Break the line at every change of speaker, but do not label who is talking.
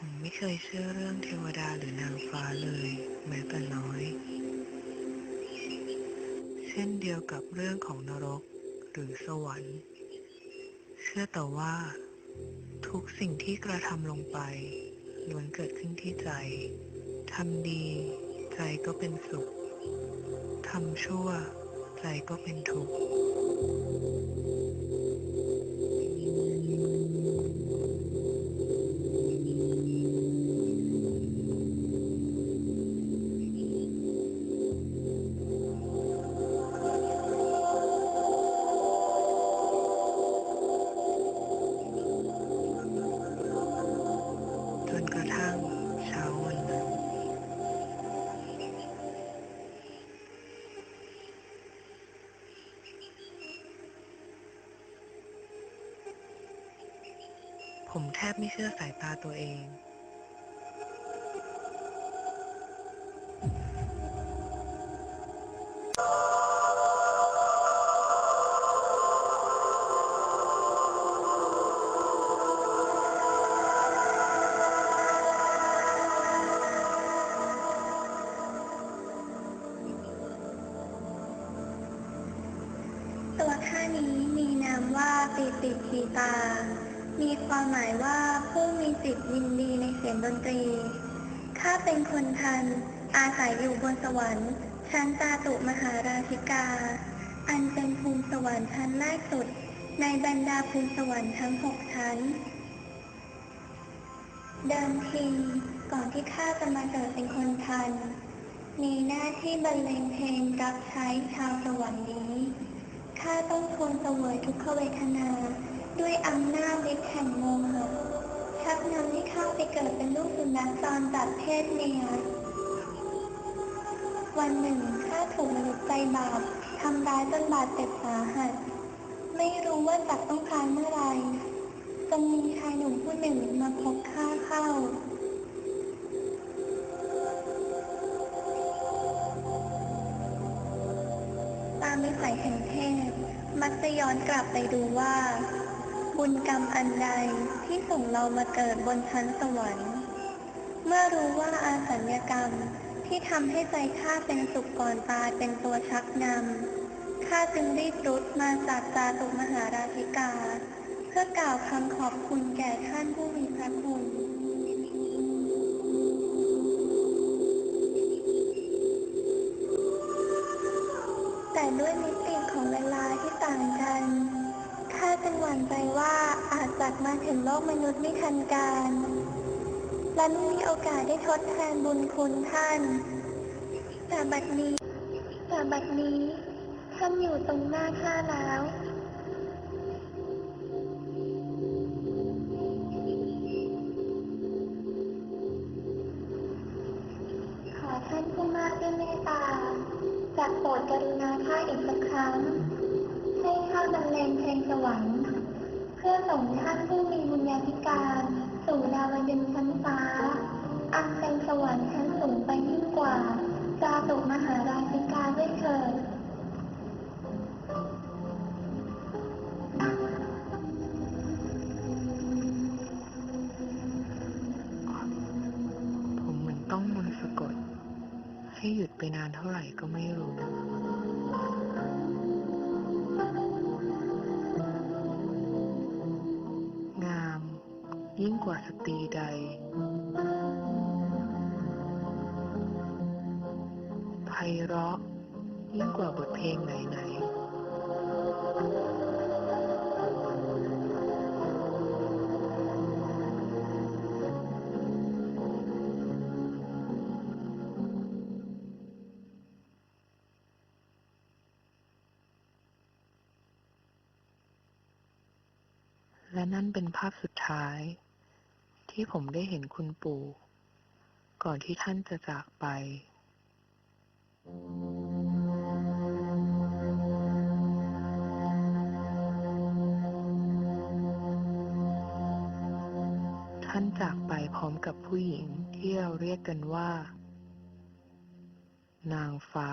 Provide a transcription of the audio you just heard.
ผมไม่เคยเชื่อเรื่องเทวดาหรือนางฟ้าเลย แม้แต่น้อย เช่นเดียวกับเรื่องของนรกหรือสวรรค์ เชื่อแต่ว่า ทุกสิ่งที่กระทำลงไปล้วนเกิดขึ้นที่ใจทำดี ใจก็เป็นสุข ทำชั่ว ใจก็เป็นทุกข์ จนกระทั่งเช้าวันนั้นผมแทบไม่เชื่อสายตาตัวเอง
นี้มีนามว่าปิติชีตา มีความหมายว่าผู้มีจิตยินดีในเสียงดนตรี ข้าเป็นคนทัน อาศัยอยู่บนสวรรค์ ชั้นจาตุมหาราชิกา อันเป็นภูมิสวรรค์ชั้นแรกสุด ในบรรดาภูมิสวรรค์ทั้งหกชั้น เดิมทีก่อนที่ข้าจะมาเกิดเป็นคนทัน มีหน้าที่บรรเลงเพลงรับใช้ชาวสวรรค์นี้ ข้าต้องทนเสวยทุกขเวทนา ด้วยอำนาจฤทธิ์แห่งโมหะชักนำให้ข้าไปเกิดเป็นลูกสุนัขจรจัดเพศเมียวันหนึ่งข้าถูกมนุษย์ใจบาปทำร้ายจนบาดเจ็บสาหัส ไม่รู้ว่าจักต้องคลายเมื่อไหร่จนมีชายหนุ่มผู้หนึ่งมาพบข้าเข้าตามนิสัยแห่งเทพ มักจะย้อนกลับไปดูว่า บุญกรรมอันใดที่ส่งเรามาเกิดบนชั้นสวรรค์ เมื่อรู้ว่าอาสัญญกรรมที่ทำให้ใจข้าเป็นสุขก่อนตายเป็นตัวชักนำข้าจึงรีบรุดมาจากจาตุมหาราชิกา เพื่อกล่าวคำขอบคุณแก่ท่านผู้มีพระ วนใจว่าอาจจัดมาถึงโลกมนุษย์ไม่ทันการ และไม่มีโอกาสได้ทดแทนบุญคุณท่านแต่บัดนี้แต่บัดนี้ท่านอยู่ตรงหน้าข้าแล้วขอท่านผู้มากด้วยเมตตาจากโปรดกรุณาข้าอีกสักครั้ง ให้ข้าบรรเลงเพลงสวรรค์ พื่อส่งท่านผู้มีบุญญาธิการ สู่ดาวดึงชั้นฟ้า อันเป็นสวรรค์ชั้นสูงไปยิ่งกว่าจาตุมหาราชิกาด้วยเถิด
ผมเหมือนต้องมนต์สะกด ให้หยุดไปนานเท่าไหร่ก็ไม่รู้ ยิ่งกว่าสตรีใด ไพเราะยิ่งกว่าบทเพลงไหนๆและนั่นเป็นภาพสุดท้าย ที่ผมได้เห็นคุณปู่ ก่อนที่ท่านจะจากไป ท่านจากไปพร้อมกับผู้หญิงที่เราเรียกกันว่า นางฟ้า